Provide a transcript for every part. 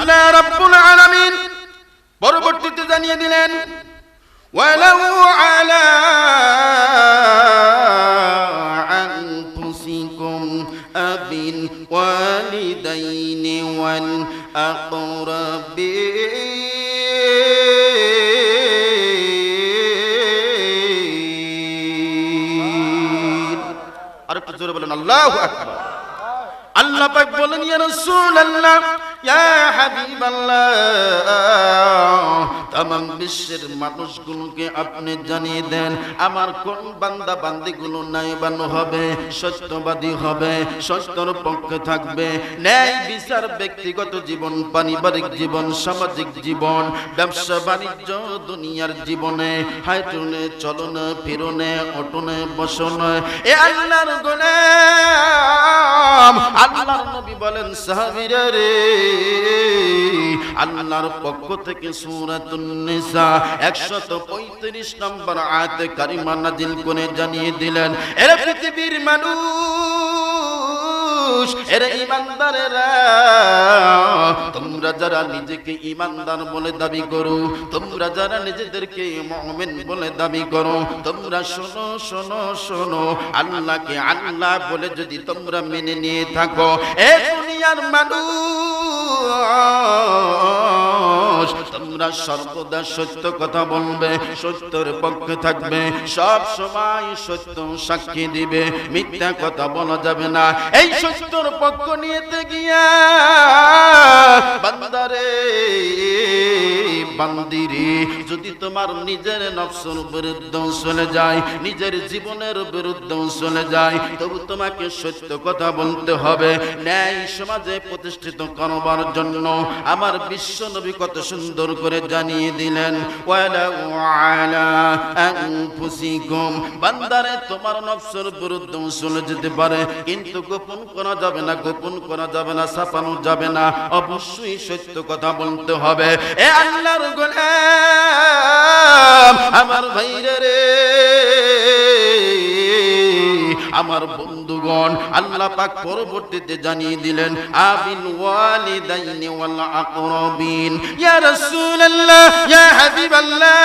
আল্লাহ রাব্বুল আলামিন পরবর্তীতে জানিয়ে দিলেন, ওয়ালাউ আলা আনফুসিকুম আবিল ওয়ালিদাইনি ওয়াল আকরাবিন আর একটু জোরে বলেন, আল্লাহু আকবার। আল্লাহ পাক বলেন, ইয়া রাসূলুল্লাহ। ইয়া তামাম বিশ্বের মানুষগুলোকে আপনি জানিয়ে দেন, আমার কোন বান্দা বান্দিগুলো নাইবান হবে, সত্যবাদী হবে, সত্যর পক্ষে থাকবে। ন্যায় বিচার ব্যক্তিগত জীবন, পারিবারিক জীবন, সামাজিক জীবন, ব্যবসা বাণিজ্য, দুনিয়ার জীবনে, হাইটুনে, চলনে, ফিরনে, অটনে, বসনে। এ আল্লাহর গোলাম আল্লাহর নবী বলেন, সাহাবীরা রে, আল্লাহর পক্ষ থেকে সূরাতুন নিসা 135 নম্বর আয়াতে কারিমা নাযিল করে জানিয়ে দিলেন, এরা পৃথিবীর মানুষ এরা ইমানদারেরা, তোমরা যারা নিজেকে ইমানদার বলে দাবি করো, তোমরা যারা নিজেদেরকে মুমিন বলে দাবি করো, তোমরা শোনো শোনো শোনো, আল্লাহকে আল্লাহ বলে যদি তোমরা মেনে নিয়ে থাকো, এ দুনিয়ার মানুষ তোমরা সর্বদা সত্য কথা বলবে, সত্যের পক্ষে থাকবে, সব সময় সত্য সাক্ষী দিবে, মিথ্যা কথা বলা যাবে না। এই সত্যর পক্ষ নিয়েতে গিয়া বান্দারে, বান্দিরে, যদি তোমার নিজের নফসের বিরুদ্ধে চলে যায়, নিজের জীবনের বিরুদ্ধে চলে যায়, তবু তোমাকে সত্য কথা বলতে হবে। ন্যায় সমাজে প্রতিষ্ঠিত করবার জন্য আমার বিশ্ব নবী কত সুন্দর করে জানিয়ে দিলেন বান্দারে, তোমার বিরুদ্ধে যেতে পারে, কিন্তু গোপন করা যাবে না, গোপন করা যাবে না, ছাপানো যাবে না। অবশ্যই সত্য কথা বলতে হবে। এ আল্লাহর আমার ভাইরে রে, আমার বন্ধুগণ, আল্লাহ পাক পরবর্তীতে জানিয়ে দিলেন, আবিল ওয়ালিদাইনি ওয়াল আকরাবিন। ইয়া রাসূলুল্লাহ, ইয়া হাবিবাল্লাহ,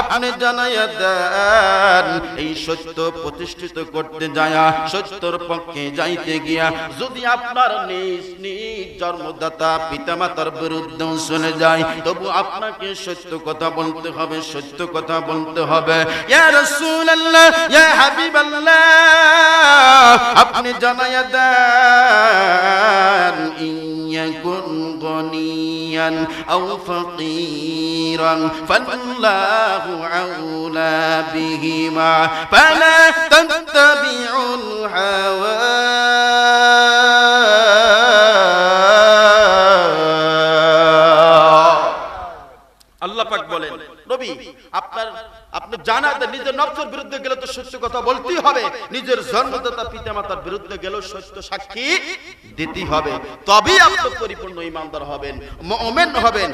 আপনি জানাইয়া দেন, এই সত্য প্রতিষ্ঠিত করতে যায়া, সত্যর পক্ষে যাইতে গিয়া, যদি আপনার নিজ নিজ জন্মদাতা পিতামাতার বিরুদ্ধে চলে যায়, তবু আপনাকে সত্য কথা বলতে হবে, সত্য কথা বলতে হবে। ইয়া রাসূলুল্লাহ, ইয়া হাবিবাল্লাহ আপনি জানাইয়া দেন ইয়াকুন গনিয়ান আও ফাকিরান আউলা বিহিমা আল্লাহ পাক বলেন নবী আপনার আপনি জানাতে নিজের নফসের বিরুদ্ধে গেলে তো সত্য কথা বলতেই হবে। নিজের জন্মদাতা পিতামাতার বিরুদ্ধে গেলেও সত্য সাক্ষী দিতেই হবে। তবেই আপনি পরিপূর্ণ ইমানদার হবেন, মুমিন হবেন।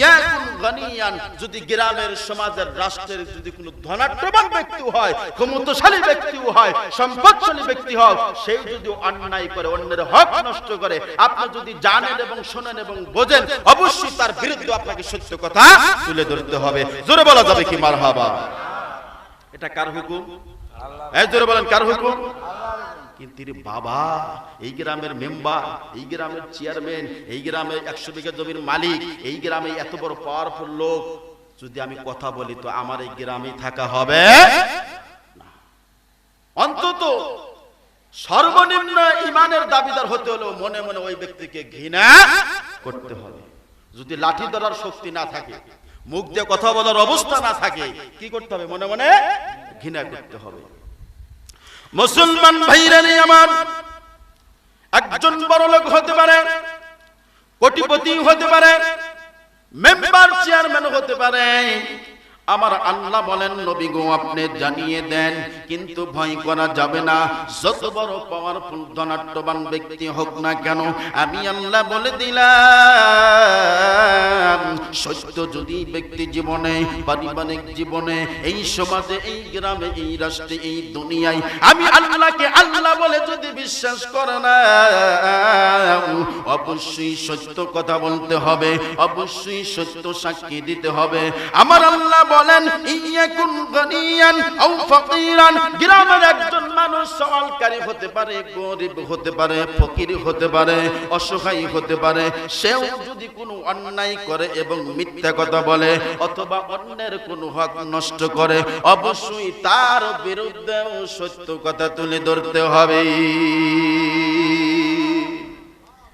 ইয়াকুন গানিয়ান, যদি গ্রামের সমাজের, রাষ্ট্রের যদি কোনো ধনাঢ্যবান ব্যক্তি হয়, ক্ষমতাশালী ব্যক্তিও হয়, সম্পদশালী ব্যক্তি হয় সেই যদি অন্যায় করে, অন্যের হক নষ্ট করে, আপনি যদি জানেন এবং শোনেন এবং বোঝেন, অবশ্যই তার বিরুদ্ধে আপনাকে সত্য কথা তুলে ধরতে হবে। জোরে বলা যাবে কি, মারহাবা? এটা কার হুকুম? বলেন, কার হুকুম? কিন্তু বাবা, এই গ্রামের মেম্বার, এই গ্রামের চেয়ারম্যান, এই গ্রামে একশো বিঘা জমির মালিক, এই গ্রামে এত বড় পাওয়ারফুল লোক। যদি আমি কথা বলি তো আমার এই গ্রামে থাকা হবে? অন্তত সর্বনিম্ন ইমানের দাবিদার হতে হলেও মনে মনে ওই ব্যক্তিকে ঘৃণা করতে হবে। যদি লাঠি ধরার শক্তি না থাকে মুখ দিয়ে কথা বলার অবস্থা না থাকে। কি করতে হবে? মনে মনে ঘৃণা করতে হবে। মুসলমান ভাইরানি আমার একজন বড় লোক হতে পারে কোটিপতি হতে পারে, মেম্বার চেয়ারম্যান হতে পারে। আমার আল্লাহ বলেন, নবী গো, আপনি জানিয়ে দেন, কিন্তু ভয় করা যাবে না। যত বড় পাওয়ারফুল ধনাট্যবান ব্যক্তি হোক না কেন, আমি আল্লাহ বলে দিলাম, সত্য যদি ব্যক্তি জীবনে, পারিবারিক জীবনে, এই সমাজে, এই গ্রামে, এই রাষ্ট্রে, এই দুনিয়ায়, আমি আল্লাহকে আল্লাহ বলে যদি বিশ্বাস করে না, অবশ্যই সত্য কথা বলতে হবে, অবশ্যই সত্য সাক্ষী দিতে হবে। আমার আল্লাহ বলেন, ইয়াকুন গনিয়ান আও ফাকিরান। গ্রামের একজন মানুষ সওয়ালকারী হতে পারে, গরিব হতে পারে, ফকির হতে পারে, অসহায় হতে পারে, সেও যদি কোনো অন্যায় করে এবং মিথ্যা কথা বলে অথবা অন্যের কোনো হক নষ্ট করে, অবশ্যই তার বিরুদ্ধেও সত্য কথা তুলে ধরতে হবে।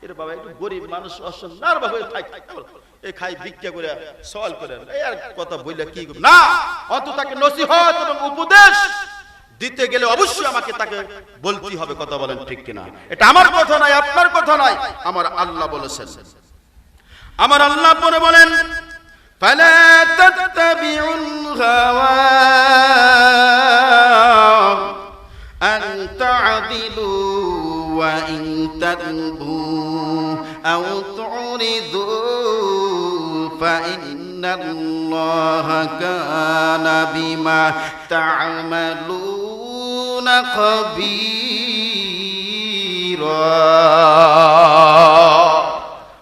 এর বাবা, একটু গরিব মানুষ অসন্নার ভাবে থাকে। এই খাই ভিক্ষা করে সওয়াল করে এই আর কথা বললে কি করব? না অত তাকে নসিহত এবং উপদেশ দিতে গেলে অবশ্যই আমাকে তাকে বলতেই হবে কথা বলেন ঠিক কিনা এটা আমার কথা নয় আপনার কথা নয় আমার আল্লাহ বলেছেন আমার আল্লাহ পরে বলেন فلا تتبعوا الهوى أن تعدلوا وإن تلبوا أو تعرضوا فإن الله كان بما تعملون خبيرا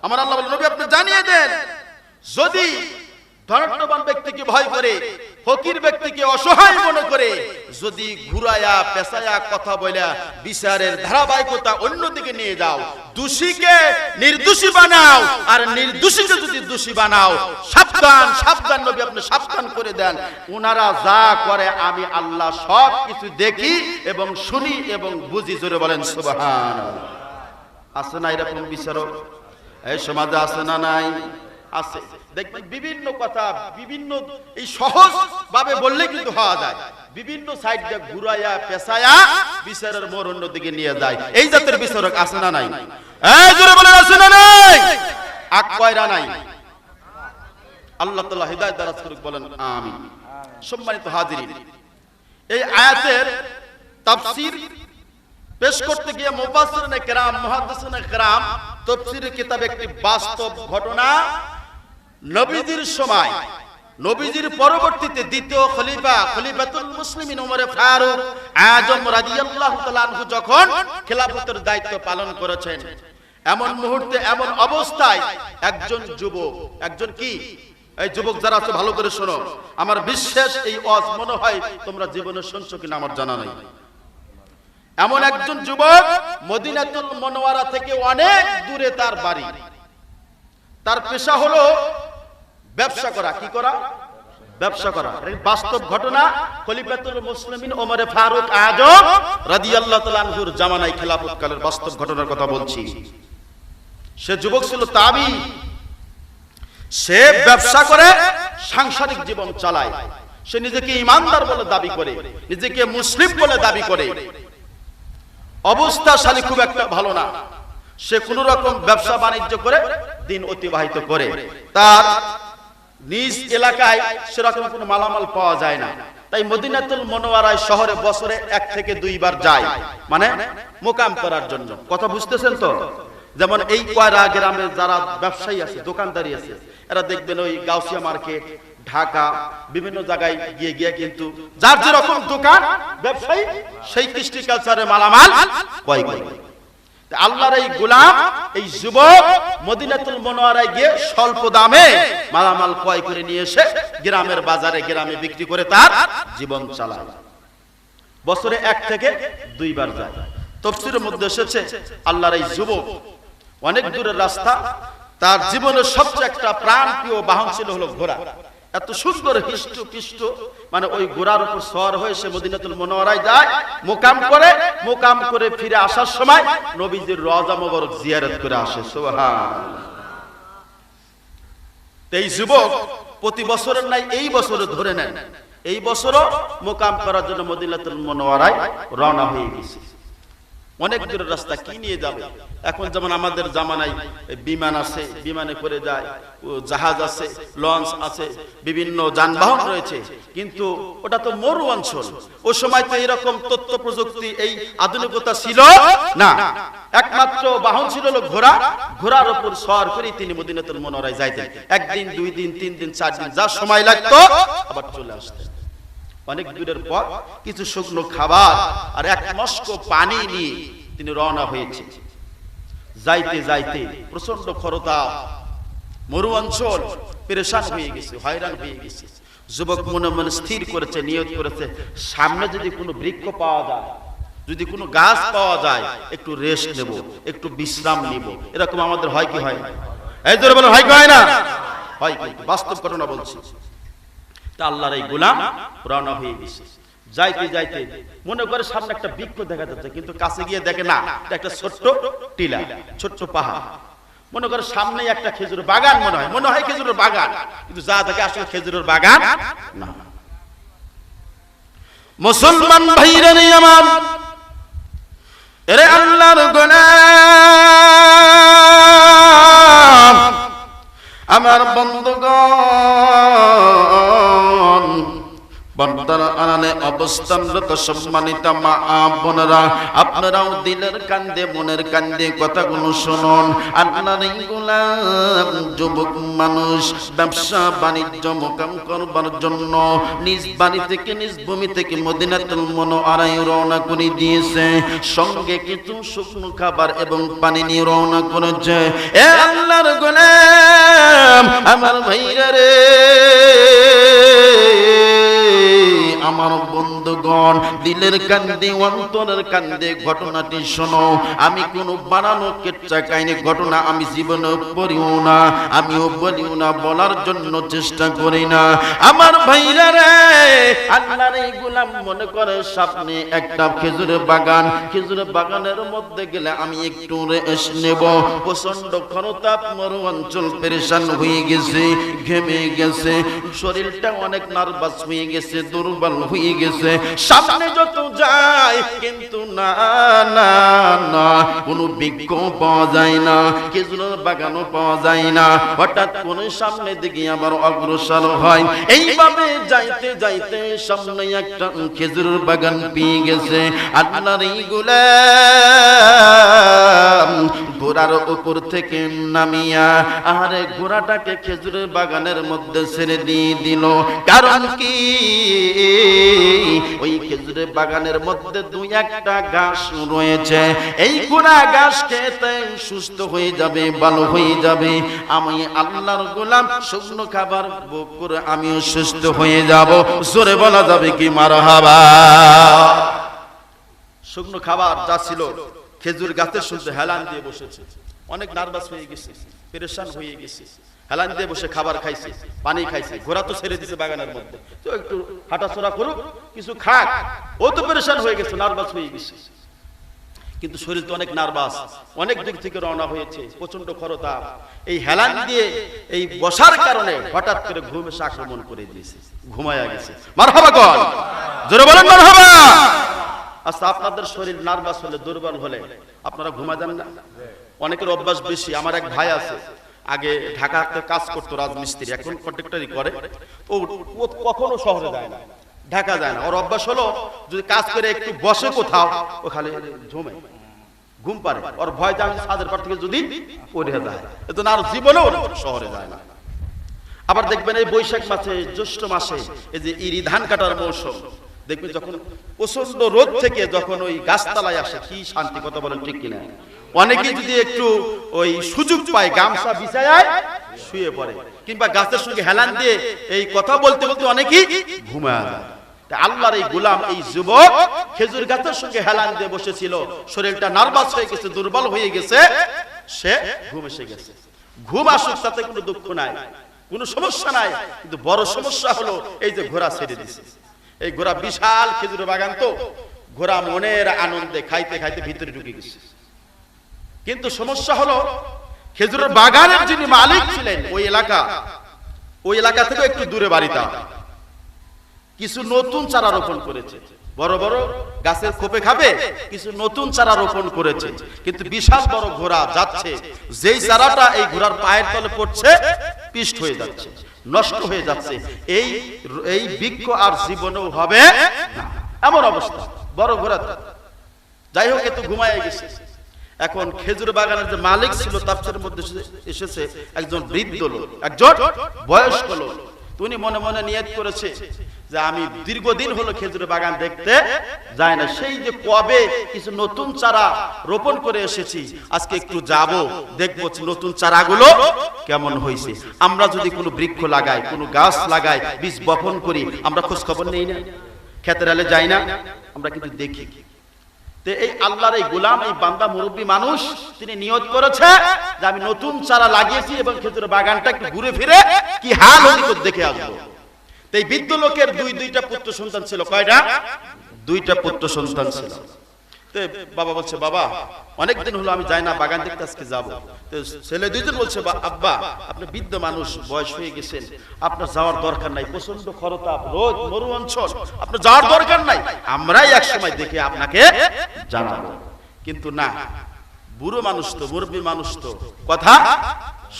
আমার আল্লাহ বলেন নবী আপনি জানিয়ে দেন যদি ধনাঢ্যবান ব্যক্তিকে ভয় করে ফকির ব্যক্তিকে অসহায় মনে করে যদি ঘুরায়া পেশায়া কথা বলা বিচারের ধারাবাহিকতা অন্যদিকে নিয়ে যাও, দোষীকে নির্দোষী বানাও, আর নির্দোষীকে যদি দোষী বানাও, সাবধান সাবধান নবী, আপনি সাবধান করে দেন। ওনারা যা করে, আমি আল্লাহ সব কিছু দেখি এবং শুনি এবং বুঝি, জোরে বলেন সুবহান আছে না এরকম বিচারক? এই সমাজে আছে না নাই? আছে। দেখবেন বিভিন্ন কথা, বিভিন্ন এই সহজ ভাবে বললে কিন্তু হওয়া যায়। বিভিন্ন সাইড দিয়ে ঘুরাইয়া পেশায়া বিচারের মোর দিকে নিয়ে যায়। এই জাতের বিচারক আছে না নাই? আছে না নাই? আক নাই? আল্লাহ দারাজ করুক, বলেন সম্মানিত এই আয়াতের পেশ করতে গিয়ে একটি বাস্তব ঘটনা নবীজির সময়, নবীজির পরবর্তীতে দ্বিতীয় খলিফা, খলিফাতুল মুসলিমিন ওমরে ফারুক আজম রাদিয়াল্লাহু তাআলা যখন খেলাফতের দায়িত্ব পালন করেছেন, এমন মুহূর্তে, এমন অবস্থায় একজন যুবক, একজন কি? এই যুবক যারা আছে, ভালো করে শোনো। আমার বিশ্বাস, এই অজ মনে হয় তোমরা জীবনে শুনছো কিনা আমার জানা নাই। এমন একজন যুবক মদিনাতুল মনোয়ারা থেকে অনেক দূরে তার বাড়ি। তার পেশা হলো ব্যবসা করা, কি করা? ব্যবসা করা। বাস্তব ঘটনা। খলিফাতুল মুসলিমিন ওমরে ফারুক আজম রাদিয়াল্লাহু তাআলা আনহুর জামানায় খেলাফত কালের বাস্তব ঘটনার কথা বলছি। সে যুবক ছিল তাবি। সে ব্যবসা করে, সাংসারিক জীবন চালায়। সে নিজেকে ইমানদার বলে দাবি করে, নিজেকে মুসলিম বলে দাবি করে। অবস্থা শালী খুব একটা ভালো না। সে কোন রকম ব্যবসা বাণিজ্য করে, দিন অতিবাহিত করে। তার নিজ এলাকায় সেরকম কোনো মালামাল পাওয়া যায় না। তাই মদিনাতুল মনোয়ারায় শহরে বছরে এক থেকে দুইবার যায়। মানে মোকাম করার জন্য। কথা বুঝতেছেন তো? যেমন এই কয়রা গ্রামে যারা ব্যবসায়ী আছে, দোকানদারি আছে, এরা দেখবেন ওই গাউসিয়া মার্কেট, ঢাকা, বিভিন্ন জায়গায় গিয়ে গিয়ে কিন্তু যার যেরকম দোকান, ব্যবসায়ী, সেই কৃষ্টি কালচারের মালামাল ক্রয় করে। তা আল্লাহর এই গোলাম, এই যুবক মদিনাতুল মনোয়ারায় গিয়ে স্বল্প দামে মালামাল ক্রয় করে নিয়ে এসে গ্রামের বাজারে গ্রামে বিক্রি করে তার জীবন চালায়। বছরে এক থেকে দুইবার যায়। তফসিরের মধ্যে এসেছে, আল্লাহর এই যুবক অনেক দূরের রাস্তা, তার জীবনের সবচেয়ে একটা প্রাণ প্রিয় বাহন ছিল হলো ঘোড়া। এত সুন্দর হিষ্ট পিষ্ট। মানে ওই ঘোড়ার উপর সওয়ার হয়ে সে মদিনাতুল মনোয়ারায় যায়, মোকাম করে মোকাম করে ফিরে আসার সময় নবীজির রজা মোবারক জিয়ারত করে আসে সুবহান তো এই যুবক প্রতি বছরের নাই এই বছরে ধরে নেন এই বছরও মোকাম করার জন্য মদিনাতুল মনোয়ারায় রওনা হয়ে গেছে। অনেক দূরের রাস্তা কি নিয়ে যাবে? এখন যেমন আমাদের জামানায় বিমান আছে, বিমানে করে যায় জাহাজ আছে, লঞ্চ আছে, বিভিন্ন যানবাহন রয়েছে। কিন্তু ওটা তো মরু অঞ্চল। ও সময় তো এরকম তথ্য প্রযুক্তি, এই আধুনিকতা ছিল না। একমাত্র বাহন ছিল হলো ঘোড়া। ঘোড়ার উপর সওয়ার করে তিনি মদিনাতুল মনোরায় যাইতেন। একদিন, দুই দিন, তিন দিন, চার দিন, যা সময় লাগতো, আবার চলে আসতেন। অনেক দূরের পর কিছু শুকনো খাবার আর এক মস্ক পানি নিয়ে তিনি রওনা হয়েছে যাইতে যাইতে প্রচণ্ড খরতা, মরু অঞ্চল পেরেশান হয়ে গেছে, হয়রান হয়ে গেছে। যুবক মনে মনে স্থির করেছে, নিয়ত করেছে, সামনে যদি কোনো বৃক্ষ পাওয়া যায়, যদি কোনো গাছ পাওয়া যায়, একটু রেস্ট নেব, একটু বিশ্রাম নিব। এরকম আমাদের হয় কি হয় এই ধরে বলেন, হয় কি হয় না? হয় কিন্তু বাস্তব ঘটনা বলছি। তা আল্লাহর এই গোলাম রওনা হয়ে গেছে। যাইতে যাইতে মনে করে সামনে একটা বৃক্ষ দেখা যাচ্ছে, কিন্তু কাছে গিয়ে দেখে না একটা ছোট্ট টিলা, ছোট্ট পাহাড়। মনে করে সামনে একটা খেজুরের বাগান মনে হয় মনে হয় খেজুরের বাগান, কিন্তু যা দেখে আসলে খেজুরের বাগান না। মুসলমান ভাইরা নেই আমার, এরে আল্লাহর গোলাম, আমার বন্ধুগণ বন্দার আনানে অবস্থানরত সম্মানিত মা বোনেরা, আপনারাও দিলের কান্দে, মনের কান্দে কথাগুলো শুনুন। আল্লাহর এই গোলাম যুবক মানুষ ব্যবসা বাণিজ্য মোকাম করবার জন্য নিজ বাড়ি থেকে, নিজ ভূমি থেকে মদিনাতুল মনো আড়াই রওনা করে দিয়েছে। সঙ্গে কিছু শুকনো খাবার এবং পানি নিয়ে রওনা করেছে। এ আল্লাহর গোলাম, আমার ভাইরা রে। আমার বন্ধুগণ, দিলের কান্দে, অন্তরের কান্দে ঘটনাটি শোনো। আমি কোন বানানো কেচ্চা কাহিনী ঘটনা আমি জীবনে পড়িও না, আমিও বলিও না, বলার জন্য চেষ্টা করি না। আমার ভাইরা রে, আল্লাহর এই গোলাম মনে করে সামনে একটা খেজুরের বাগান। খেজুরের বাগানের মধ্যে গেলে আমি একটু রেস্ট নেব। প্রচণ্ড খরতাপ মরু অঞ্চল পেরেশান হয়ে গেছে, ঘেমে গেছে। শরীরটা অনেক নার্ভাস হয়ে গেছে, দুর্বল হয়ে গেছে। সামনে যত যায়, কিন্তু না না না, কোনো বিজ্ঞ পাওয়া যায় না, খেজুরের বাগানও পাওয়া যায় না। হঠাৎ কোন সামনে দিকে আবার অগ্রসর হয়। এইভাবে যাইতে যাইতে সামনে একটা খেজুরের বাগান পেয়ে গেছে। আল্লাহর এই গোলাম ঘোড়ার উপর থেকে নামিয়া আরে ঘোড়াটাকে খেজুরের বাগানের মধ্যে ছেড়ে দিয়ে দিল। কারণ কি? ওই খেজুরের বাগানের মধ্যে দুই একটা ঘাস রয়েছে। এই ঘোড়া ঘাস খেতে সুস্থ হয়ে যাবে, ভালো হয়ে যাবে। আমি আল্লাহর গোলাম, শুকনো খাবার ভোগ করে আমিও সুস্থ হয়ে যাব। জোরে বলা যাবে কি মার হাবা শুকনো খাবার যা ছিল, খেজুর গাছের শুনতে হেলান দিয়ে বসেছে। অনেক নার্ভাস হয়ে গেছে, পেরেশান হয়ে গেছে। হেলান দিয়ে বসে খাবার খাইছে, পানি খাইছে, ঘোড়া তো ছেড়ে দিছে বাগানের মধ্যে। তো একটু হাঁটাচড়া করুক, কিছু খাক, ও তো পেরেশান হয়ে গেছে, নার্ভাস হয়ে গেছে। কিন্তু শরীর তো অনেক নার্ভাস, অনেক দূর থেকে রওনা হয়েছে প্রচণ্ড খরতা এই হেলান দিয়ে এই বসার কারণে হঠাৎ করে ঘুম এসে আক্রমণ করে দিয়েছে, ঘুমায়া গেছে। মারহাবা কর জোরে বলেন মারহাবা। আচ্ছা আপনাদের শরীর নার্ভাস হলে, দুর্বল হলে আপনারা ঘুমা যান না? অনেকের অভ্যাস বেশি, আমার এক ভাই আছে আগে ঢাকাতে কাজ করতো রাজমিস্ত্রি, এখন কন্ট্রাক্টরি করে। ও কখনো শহরে যায় না। ঢাকা যায় না। ওর অভ্যাস হলো, যদি কাজ করে একটু বসে কোথাও, ও খালি ঝুমে ঘুম পারে ওর ভয় যায় ছাদের পর থেকে যদি পড়ে যায়। এতো না, আর জীবনেও শহরে যায় না। আবার দেখবেন এই বৈশাখ মাসে, জ্যৈষ্ঠ মাসে, এই যে ইরি ধান কাটার মৌসুম, দেখবেন যখন প্রচণ্ড রোদ থেকে যখন ওই গাছতলায় আসে, কি শান্তি, কথা বলেন ঠিক কিনা? অনেকে যদি একটু ওই সুযোগ পায়, গামছা বিছায় শুয়ে পড়ে, কিংবা গাছের সঙ্গে হেলান দিয়ে এই কথা বলতে বলতে অনেকেই ঘুমায় আল্লাহর এই গোলাম, এই যুবক খেজুর গাছের সঙ্গে হেলান দিয়ে বসেছিল, শরীরটা নার্ভাস হয়ে গেছে, দুর্বল হয়ে গেছে, সে ঘুম এসে গেছে। ঘুম আসুক, তাতে কোনো দুঃখ নাই, কোনো সমস্যা নাই, কিন্তু বড় সমস্যা হলো এই যে ঘোড়া ছেড়ে দিছে। এই ঘোড়া বিশাল খেজুর বাগান তো, ঘোড়া মনের আনন্দে খাইতে খাইতে ভিতরে ঢুকে গেছে। কিন্তু সমস্যা হলো, খেজুরের বাগানের যিনি মালিক ছিলেন, ওই এলাকা ওই এলাকা থেকে একটু দূরে বাড়িটা কিছু নতুন চারা রোপণ করেছে। বড় বড় গাছের খোপে খাবে, কিছু নতুন চারা রোপণ করেছে। কিন্তু বিশাল বড় ঘোড়া যাচ্ছে, যেই চারাটা এই ঘোড়ার পায়ের তলে পড়ছে, পিষ্ট হয়ে যাচ্ছে, নষ্ট হয়ে যাচ্ছে। এই এই বৃক্ষ আর জীবনেও হবে এমন অবস্থা, বড় ঘোড়া। যাই হোক এত ঘুমায় গেছে। এখন খেজুর বাগানের যে মালিক ছিল তাফসিরের মধ্যে এসেছে একজন বৃদ্ধ লোক, একজন বয়স্ক লোক। উনি মনে মনে নিয়ত করেছে যে আমি দীর্ঘদিন হলো খেজুর বাগান দেখতে যায় না। সেই যে কবে কিছু নতুন চারা রোপণ করে এসেছি, আজকে একটু যাব, দেখব নতুন চারাগুলো কেমন হয়েছে। আমরা যদি কোনো বৃক্ষ লাগাই, কোনো গাছ লাগাই, বীজ বপন করি, আমরা খোঁজ খবর নেই না। খেতের আলে যাই না। আমরা কিন্তু দেখি। এই আল্লাহর এই গোলাম, এই বান্দা মুরব্বী মানুষ তিনি নিয়ত করেছে যে আমি নতুন চারা লাগিয়েছি এবং খেজুর বাগানটা একটু ঘুরে ফিরে কি হাল হলি দেখে আসব। এই বৃদ্ধ লোকের দুই, দুইটা পুত্র সন্তান ছিল। কয়টা? দুইটা পুত্র সন্তান ছিল। বাবা বলছে, বাবা, অনেকদিন হলো আমি যাই না, বাগান দেখতে আজকে যাব। ছেলে দুইজন বলছে আব্বা, আপনি বৃদ্ধ মানুষ, বয়স হয়ে গেছেন, আপনার যাওয়ার দরকার নাই প্রচণ্ড খরতাপ, রোদ মরু অঞ্চল আপনার যাওয়ার দরকার নাই, আমরাই এক সময় দেখে আপনাকে জানাব। কিন্তু না, বুড়ো মানুষ তো, মুরব্বী মানুষ তো, কথা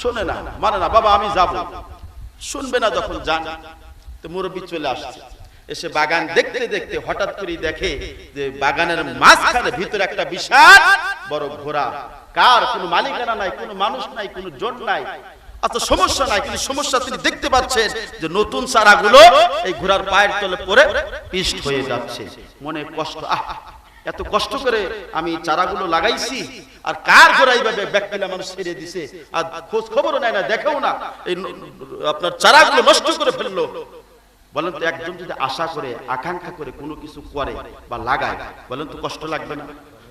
শোনে না মানে না, বাবা, আমি যাব। শুনবে না যখন যান, তো মুরব্বী চলে আসছে। এসে বাগান দেখতে দেখতে হঠাৎ করে দেখে যে বাগানের মাঝখানে ভিতরে একটা বিশাল বড় ঘোড়া। কার? কোনো মালিকানা নাই, কোনো মানুষ নাই, কোনো জোট নাই। আচ্ছা সমস্যা নাই, কিন্তু সমস্যা তিনি দেখতে পাচ্ছেন যে নতুন চারাগুলো এই ঘোড়ার পায়ের তলে পিষ্ট হয়ে যাচ্ছে। মনে কষ্ট, আহ, এত কষ্ট করে আমি চারাগুলো লাগাইছি আর কার ঘোড়া এইভাবে ব্যাকপিলা মানুষ ছেড়ে দিছে? আর খোঁজ খবরও নেয় না, দেখেও না। এই আপনার চারাগুলো নষ্ট করে ফেলল। বলেন তো একজন যদি আশা করে, আকাঙ্ক্ষা করে কোনো কিছু করে বা লাগায়, বলেন তো কষ্ট লাগবে না?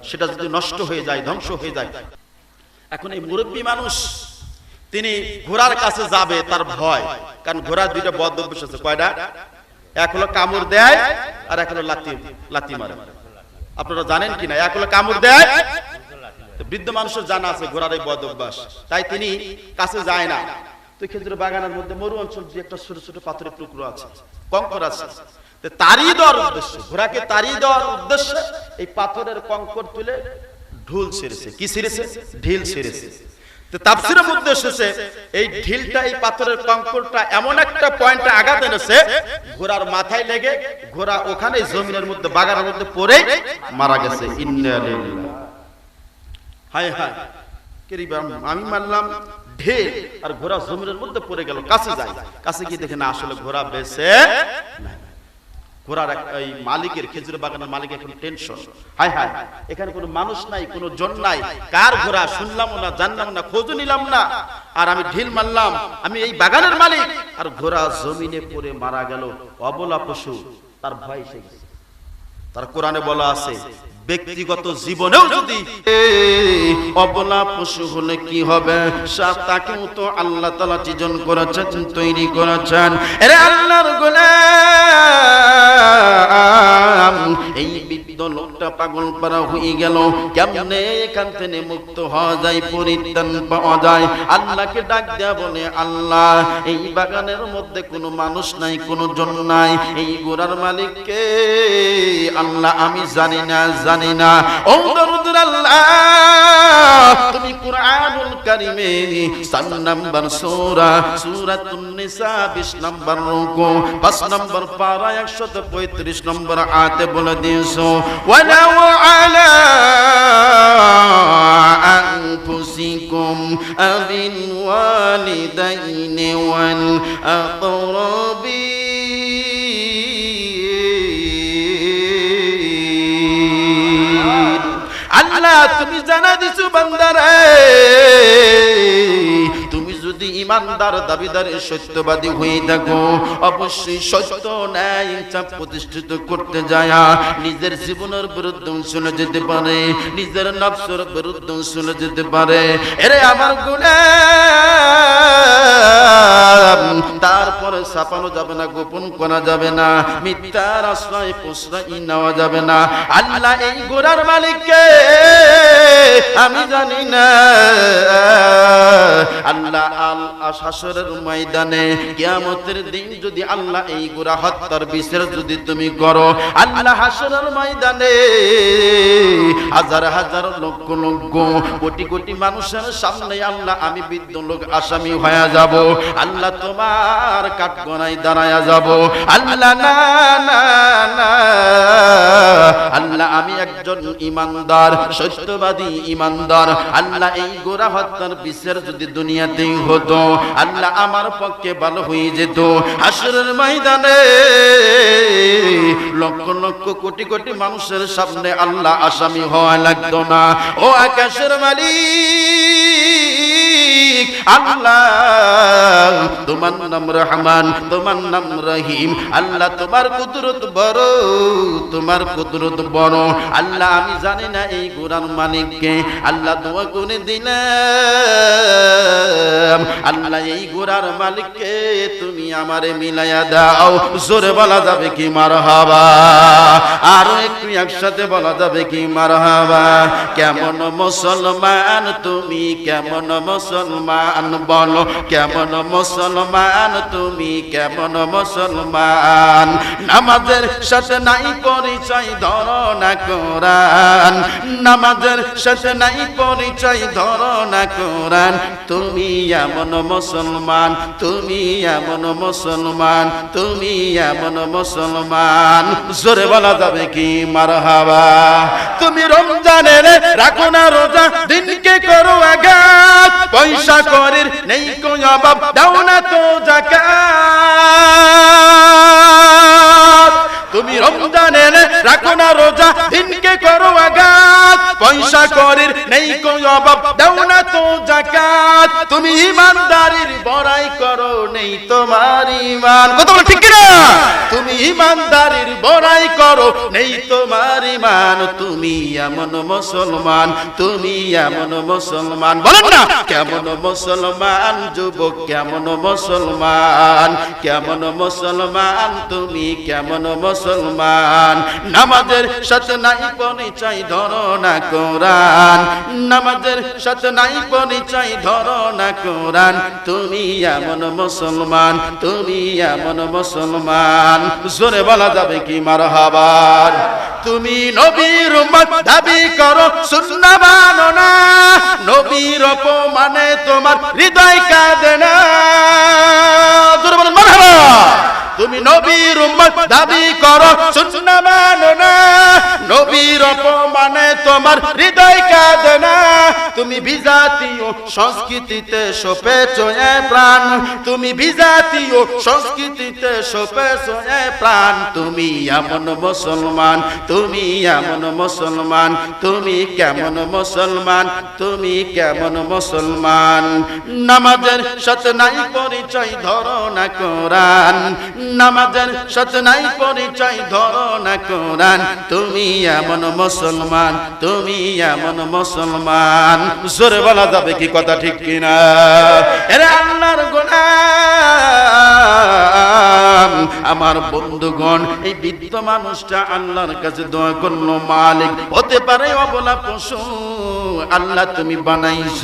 সেটা যদি নষ্ট হয়ে যায়, ধ্বংস হয়ে যায়। এখন এই মুরব্বী মানুষ, তিনি ঘোড়ার কাছে যাবে তার ভয়, কারণ ঘোড়ার দুইটা বদ অভ্যাস আছে। কয়টা? এক হলো কামড় দেয় আর এক হলো লাতি লাতি মারে। আপনারা জানেন কিনা? এক হলো কামড় দেয় বৃদ্ধ মানুষের জানা আছে ঘোড়ার এই বদ অভ্যাস। তাই তিনি কাছে যায় না। তো খেজুর বাগানের মধ্যে মরু অঞ্চল যে একটা ছোট ছোট পাথরের টুকরো আছে, কঙ্কর আছে। তো তাড়িয়ে দেওয়ার উদ্দেশ্য, ঘোড়াকে তাড়িয়ে দেওয়ার উদ্দেশ্যে, এই পাথরের কঙ্কর তুলে ঢুল ছেড়েছে। কি ছেড়েছে? ঢিল ছেড়েছে। এই ঢিলটা, এই পাথরের কঙ্করটা এমন একটা আঘাত এনেছে, ঘোড়ার মাথায় লেগে ঘোড়া ওখানে জমিনের মধ্যে, বাগানের মধ্যে পড়ে মারা গেছে। হায় হায় আমি মারলাম আর ঘোড়া জমিনের মধ্যে পড়ে গেল, কাছে যাই কাছে গিয়ে দেখে, না, আসলে ঘোড়া বেছে। ঘোড়ার এই মালিকের খেজুর বাগানের মালিক এখন টেনশন এখানে কোনো মানুষ নাই, কোনো জন নাই। কার ঘোড়া শুনলাম না, জানলাম না, খোঁজও নিলাম না। আর আমি ঢিল মারলাম, আমি এই বাগানের মালিক। আর ঘোড়া জমিনে পড়ে মারা গেল, অবলা পশু। তার ভয় এসে গেছে। তার কোরআনে বলা আছে, ব্যক্তিগত জীবনেও যদি অবলা পশু হলে কি হবে? তাকেও তো আল্লাহ তালা সৃজন করেছেন, তৈরি করেছেন। আল্লাহর এই লোকটা পাগল পারা হয়ে গেল। কেমনে এখান থেকে মুক্ত হওয়া যায়, পরিত্রাণ পাওয়া যায়? আল্লাহকে ডাক দেয়া বলে, আল্লাহ, এই বাগানের মধ্যে কোনো মানুষ নাই, কোনো জন নাই। এই গোড়ার মালিককে আল্লাহ আমি জানি না জানি না ও দরুদুর আল্লাহ তুমি কুরআনুল কারিমে 7 নাম্বার সূরা সূরাতুন নিসা 20 নাম্বার রুকু 5 নাম্বার পারা 135 নম্বর আয়াতে বলে দিয়েছো ওয়ালাউ আলা أنفسكم أبل والدين والأقربين আল্লাহ তুমি জানা দিছো বান্দারে। যদি ইমানদার, দাবিদার সত্যবাদী হয়ে থাকো, অবশ্যই সত্য ন্যায় ইনসাফ প্রতিষ্ঠিত করতে যায় নিজের জীবনের বিরুদ্ধে চলে যেতে পারে, নিজের নফসের বিরুদ্ধে চলে যেতে পারে। এরে আমার গুণে, তারপরে ছাপানো যাবে না, গোপন করা যাবে না, মিথ্যার আশ্রয় প্রশ্রয় নেওয়া যাবে না। আল্লাহ এই গোড়ার মালিককে আমি জানি না। আল্লাহ আল আশাসরের ময়দানে কিয়ামতের দিন যদি আল্লাহ এই গুরা হত্যার বিচার যদি তুমি করো, আল্লাহ হাসরের ময়দানে হাজার হাজার লক্ষ লক্ষ, কোটি কোটি মানুষের সামনে আল্লাহ, আমি বৃদ্ধ লোক, আসামি হয়ে যাব। আল্লাহ তোমার কাঠগড়ায় দাঁড়ায়া যাব। আল্লাহ, না না আল্লাহ, আমি একজন ইমানদার, সত্যবাদী ইমানদার। আল্লাহ, এই গোরা হত্যার বিচার যদি দুনিয়াতেই হতো, আল্লাহ আমার পক্ষে ভালো হয়ে যেত। হাসরের ময়দানে লক্ষ লক্ষ কোটি কোটি মানুষের সামনে আল্লাহ আসামি হওয়া লাগতো না। ও আকাশের মালিক আল্লাহ। তোমার নাম রহমান, তোমার নাম রহিম। আল্লাহ তোমার কুদরত বড়, তোমার কুদরত বড়। আল্লাহ, আমি জানি না এই গোরার মালিককে আল্লাহ দোয়া করে দিলাম। আল্লাহ, এই গোরার মালিককে তুমি আমারে মিলাইয়া দাও। জোরে বলা যাবে কি মার হাবা আরও একটু একসাথে বলা যাবে কি মার হাবা কেমন মুসলমান তুমি, কেমন মুসলমান বলো, কেমন মুসলমান তুমি? কেমন মুসলমান? নামাজের সাথে নাই পরিচয়, ধরো না কোরআন। নামাজের সাথে নাই পরিচয়, ধরো না কোরআন। তুমি এমন মুসলমান, তুমি এমন মুসলমান, তুমি এমন মুসলমান। জোরে বলা যাবে কি? মারহাবা। তুমি রমজানের রাখো না রোজা, দিনকে করো আঘাত। পয়সা করের নেই কো অভাব। দাও না তো জাকাত। তুমি রমজানের রাখো না রোজা, দিনকে করো আঘাত পয়সা করির নেই কো অভাব। দাও না তো জাকাত তুমি ইমানদারির বড়াই করো, নেই তোমার ইমান। কথা বলে ঠিক না তুমি ইমানদারির বড়াই করো, নেই তোমার ইমান। তুমি এমন মুসলমান, তুমি এমন মুসলমান। বলেন না, কেমন মুসলমান যুবক, কেমন মুসলমান কেমন মুসলমান, তুমি কেমন মুসলমান। নামাজের সাথে নাই পরিচয়, ধরো না কোরআন। নামাজের সাথে নাই পরিচয়, ধরো না কোরআন। তুমি এমন মুসলমান, তুমি এমন মুসলমান। জোরে বলা যাবে কি মারহাবার তুমি নবীর দাবি করো সুন্নাহ মানো না। নবীর অপমানে তোমার হৃদয় কাঁদে না। জোরে বলেন, মারহাবা। তুমি নবীর উম্মত দাবি করো সুন্নাহ মানো না। নবীর অপমানে তোমার হৃদয় কাঁদে না। তুমি বিজাতীয় সংস্কৃতিতে সপেছো এ প্রাণ। তুমি বিজাতীয় সংস্কৃতিতে সপেছো এ প্রাণ। তুমি এমন মুসলমান, তুমি এমন মুসলমান, তুমি কেমন মুসলমান, তুমি কেমন মুসলমান। নামাজের সাথে নাই পরিচয়, ধরো না কোরআন। নামাজের সাথে নাই পরিচয়, ধরো না কোরআন। তুমি এমন মুসলমান, তুমি এমন মুসলমান। জোরে বলা যাবে কি কথা ঠিক কিনা? এরে আল্লাহর গোলাম, আমার বন্ধুগণ, এই বৃদ্ধ মানুষটা আল্লাহর কাছে দোয়া করল, মালিক, হতে পারে অবলা পশু, আল্লাহ তুমি বানাইছ।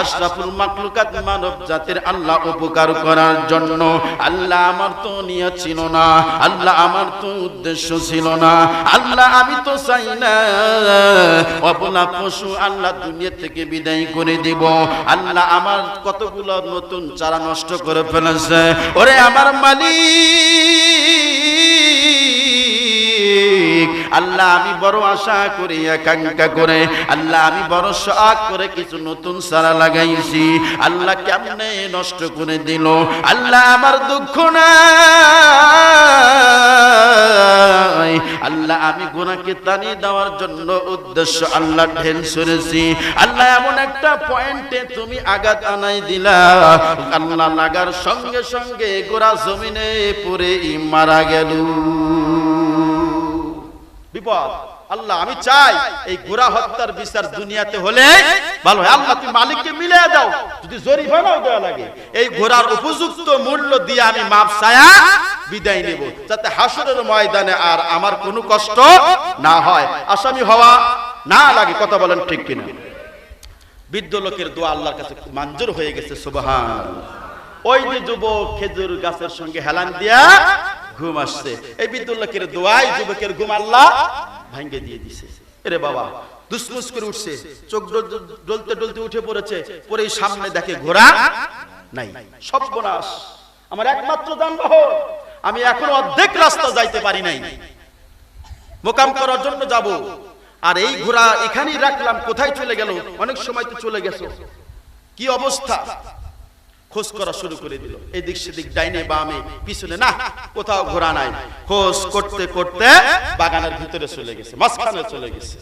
আশরাফুল মাকলুকাত মানব জাতির আল্লাহ উপকার করার জন্য, আল্লাহ আমার তো নিয়ে ছিল না, আল্লাহ আমার তো উদ্দেশ্য ছিল না, আল্লাহ আমি তো চাই না অবলা পশু আল্লাহ দুনিয়া থেকে বিদায় করে দিব। আল্লাহ আমার কতগুলো নতুন চারা নষ্ট করে ফেলেছে। ওরে আমার মালিক! আল্লাহ, আমি বড় আশা করি আকাঙ্ক্ষা করে। আল্লাহ, আমি বড় শখ করে কিছু নতুন সারা লাগাইছি। আল্লাহ কেমনে নষ্ট করে দিল? আল্লাহ আমার দুঃখ নাই। আল্লাহ, আমি গুনাহকে তানিয়ে দেওয়ার জন্য উদ্দেশ্য আল্লাহ ঢেল সরেছি আল্লাহ, এমন একটা পয়েন্টে তুমি আঘাত আনাই দিলা। আল্লাহ লাগার সঙ্গে সঙ্গে গোড়া জমিনে পড়ে মারা গেল। বিপদ। আল্লাহ, আমি চাই এই গোড়া হত্যার বিচার দুনিয়াতে হলে ভালো আল্লাহ, তুমি মালিককে মিলিয়ে দাও। যদি জরিমানাও দেওয়া লাগে। এই ঘোড়ার উপযুক্ত মূল্য দিয়ে আমি মাপ ছায়া বিদায় নেব, যাতে হাসরের ময়দানে আর আমার কোনো কষ্ট না হয়। আসামি হওয়া না লাগে, কথা বলেন ঠিক কিনা। বৃদ্ধ লোকের দোয়া আল্লাহর কাছে মঞ্জুর হয়ে গেছে, সুবহান। ওই যে যুবক খেজুর গাছের সঙ্গে হেলান দিয়া ঘুম আসছে। এই বৃদ্ধ লোকের দোয়াই যুবকের ঘুম আল্লাহ ভাঙ্গে দিয়ে দিছে। এরে বাবা, দুসমুস করে উঠছে। চোখ ডল- ডলতে ডলতে উঠে পড়েছে। পরে সামনে দেখে ঘোড়া নাই। সর্বনাশ। আমার একমাত্র যানবাহন। আমি এখন অর্ধেক রাস্তা যাইতে পারি নাই। মোকাম করার জন্য যাব। আর এই ঘোড়া এখানেই রাখলাম। কোথায় চলে গেল? অনেক সময় তো চলে গেছে। কি অবস্থা? খোঁজ করা শুরু করে দিল। এদিক সেদিক ডাইনে বামে, পিছনে না, কোথাও ঘোরা নাই। খোঁজ করতে করতে বাগানের ভিতরে চলে গেছে, মাঝখানে চলে গেছে।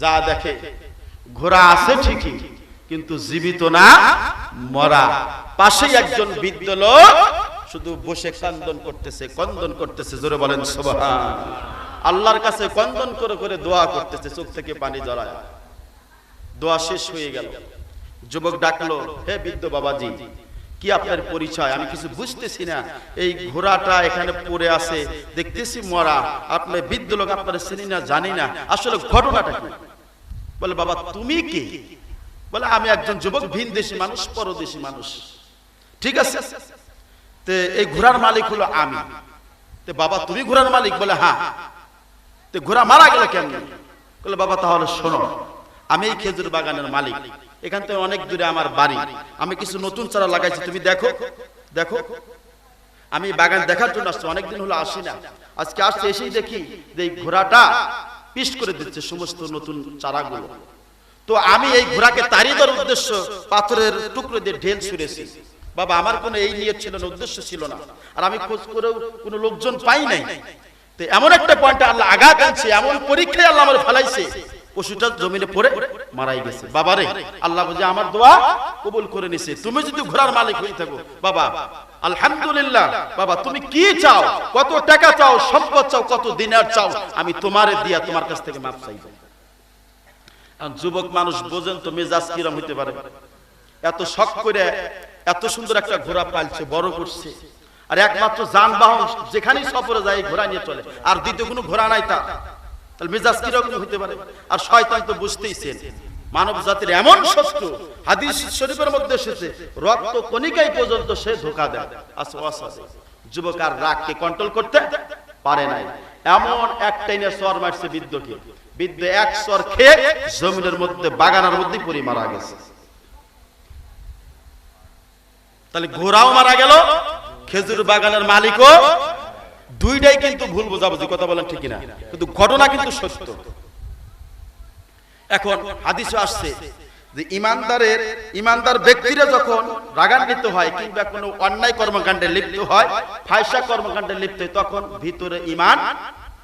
যা দেখে, ঘোড়া আছে ঠিকই, কিন্তু জীবিত না, মরা। পাশেই একজন বৃদ্ধ লোক শুধু বসে কান্দন করতেছে কন্দন করতেছে, জোরে বলেন সুবহান আল্লাহর কাছে কন্দন করে করে দোয়া করতেছে, চোখ থেকে পানি জড়ায়। দোয়া শেষ হয়ে গেল। যুবক ডাকলো, হে বৃদ্ধ বাবাজি, কি আপনার পরিচয়? আমি কিছু বুঝতেছি না। এই ঘোড়াটা এখানে পড়ে আছে। দেখতেছি মরা। আপনার বৃদ্ধ লোক, আপনার চিনি না, জানি না। আসলে ঘটনাটা কি? বলে, বাবা, তুমি কি? বলে, আমি একজন যুবক ভিন দেশি মানুষ, পরদেশি মানুষ। ঠিক আছে? তে, এই ঘোড়ার মালিক হলো আমি। তে, বাবা, তুমি ঘোড়ার মালিক? বলে হ্যাঁ। তে, ঘোড়া মারা গেল কেন বলে, বাবা, তাহলে শোনো, আমি এই খেজুর বাগানের মালিক। এখান থেকে অনেক দূরে আমার বাড়ি। আমি কিছু নতুন চারা লাগাইছি, তুমি দেখো। দেখো। আমি বাগান দেখার জন্য আসছি, অনেকদিন হলো আসি না। আজকে আসছে, এসেই দেখি যে এই ঘোড়াটা পিস করে দিচ্ছে সমস্ত নতুন চারাগুলো। তো আমি এই ঘোড়াকে তাড়িয়ে দেওয়ার উদ্দেশ্য পাথরের টুকরো দিয়ে ঢেল ছুঁড়েছি। বাবা, আমার কোনো এই নিয়ে ছিল না, উদ্দেশ্য ছিল না। আর আমি খোঁজ করেও কোনো লোকজন পাই নাই। তো এমন একটা পয়েন্টে আল্লাহ আঘাত আনছে, এমন পরীক্ষায় আল্লাহ আমার ফেলাইছে। পশুটা জমিনে পড়ে মারাই গেছে। বাবারে, আল্লাহ বুঝে আমার দোয়া কবুল করে নিছে। তুমি যদি ঘোড়ার মালিক হয়ে থাকো, বাবা, আলহামদুলিল্লাহ, বাবা, তুমি কি চাও? কত টাকা চাও? সম্পদ চাও? কত দিনার চাও? আমি তোমারে দিয়া তোমার কাছ থেকে মাপ চাইব। যুবক মানুষ বোঝেন তো মেজাজ কিরম হইতে পারে। এত শখ করে এত সুন্দর একটা ঘোড়া পালছে, বড় করছে। আর একমাত্র যানবাহন, যেখানেই সফরে যায়, ঘোড়া নিয়ে চলে। আর দ্বিতীয় কোনো ঘোড়া নাই তা তাহলে মেজাজ কীরকম হইতে পারে? আর শয়তান তো বুঝতেইছেন মানব জাতির এমন শত্রু, হাদিস শরীফের মধ্যে এসেছে, রক্ত কণিকাই পর্যন্ত সে ধোকা দেয়। অসাধে। যুবক আর রাগকে কন্ট্রোল করতে পারে নাই। এমন একটাই নিয়ে সর মারছে বিদ্যকে বিদ্য এক সর খেয়ে জমিনের মধ্যে, বাগানের মধ্যে পরি মারা গেছে। তাহলে ঘোড়াও মারা গেল, খেজুর বাগানের মালিকও দুইটাই কিন্তু ভুল বোঝাবুঝি, কথা বলেন ঠিক না কিন্তু ঘটনা কিন্তু সত্য। এখন হাদিসে আসছে যে ইমানদারের ইমানদার ব্যক্তিরা যখন রাগান্বিত হয় কিংবা কোনো অন্যায় কর্মকাণ্ডে লিপ্ত হয়, ফায়সা কর্মকাণ্ডে লিপ্ত হয়, তখন ভিতরে ইমান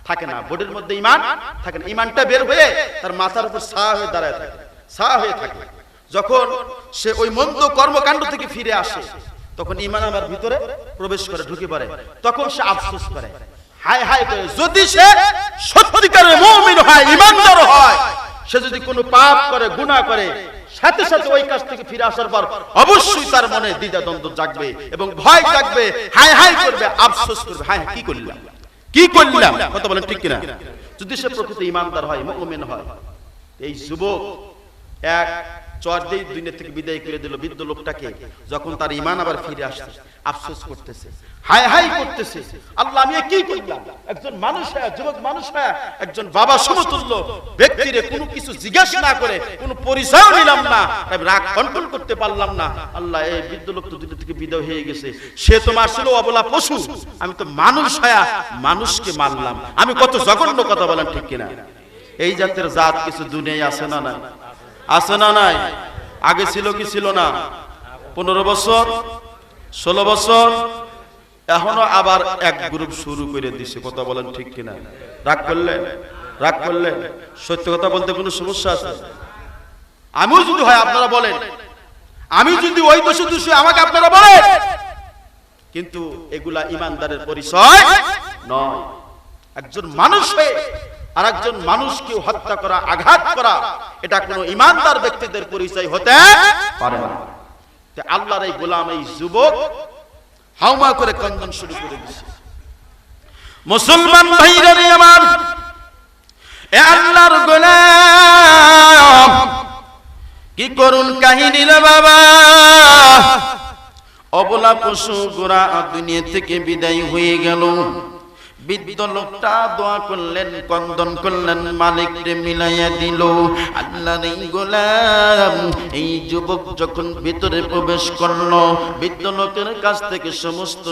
থাকে না। বোর্ডের মধ্যে ইমান থাকে না। ইমানটা বের হয়ে তার মাথার উপর সা হয়ে দাঁড়ায় থাকে। সা হয়ে থাকে। যখন সে ওই মন্দ কর্মকাণ্ড থেকে ফিরে আসে তখন ইমান আমার ভিতরে প্রবেশ করে, ঢুকে পড়ে। তখন সে আফসোস করে। হায় হায় করে, যদি সে সত্যিকারের মুমিন হয় ইমানদার হয়, সে যদি কোনো পাপ করে, গুনাহ করে, সাথে সাথে ওই কাজ থেকে ফিরে আসার পর অবশ্যই তার মনে দ্বিধা দ্বন্দ্ব জাগবে এবং ভয় জাগবে, হায় হায় করবে, আফসোস করবে। হায় কি করলাম? কি করলাম? কথা বলেন ঠিক কিনা? যদি সে প্রকৃত ইমানদার হয়, মুমিন হয়, এই যুবক এক চর দিয়ে দুনিয়া থেকে বিদায় করে দিল বৃদ্ধ লোকটাকে, যখন তার ইমান আবার ফিরে আসছে, আফসোস করতেছে। হায় হায় করতেছে। আল্লাহ, আমি কি করলাম? একজন মানুষ হ্যাঁ যুবক মানুষ হ্যাঁ একজন বাবা সমতুল্য ব্যক্তিরে কোনো কিছু জিজ্ঞাসা না করে, কোনো পরিচয় নিলাম না আমি রাগ কন্ট্রোল করতে পারলাম না। আল্লাহ, এই বৃদ্ধ লোক তো দুনিয়া থেকে বিদায় হয়ে গেছে। সে তো মারছিল অবলা পশু। আমি তো মানুষ হ্যাঁ মানুষকে মারলাম। আমি কত জঘন্য কথা বললাম ঠিক কিনা? এই জাতের জাত কিছু দুনিয়ায় আছে না না আছে না নাই? আগে ছিল কি ছিল না? পনেরো বছর, ষোলো বছর, এখনও আবার এক গ্রুপ শুরু করে দিছে। কথা বলেন ঠিক কিনা? রাগ করলেন রাগ করলেন সত্য কথা বলতে কোনো সমস্যা আছে? আমিও যদি হয়, আপনারা বলেন। আমি যদি ওই দোষে দোষী, আমাকে আপনারা বলেন। কিন্তু এগুলা ইমানদারের পরিচয় নয়। একজন মানুষ হয়ে আর একজন মানুষকে হত্যা করা, আঘাত করা, এটা কোনো ইমানদার ব্যক্তিদের পরিচয় হতে পারে না। আল্লাহর এই গোলাম, এই যুবক হাউমা করে কন্দন শুরু করে দিছে। মুসলমান ভাইরা আমার, এ আল্লাহর গোলাম, কি করুন কাহিনী রে বাবা? অবলা পশু গোরা দুনিয়া থেকে বিদায় হয়ে গেল। বৃদ্ধ লোকটা দোয়া করলেন, কন্দন করলেন মালিক রে মিলাইয়া দিল। আল্লাহ এই গোলাম, এই যুবক যখন ভিতরে প্রবেশ করল, বৃদ্ধ লোকের কাছ থেকে সমস্ত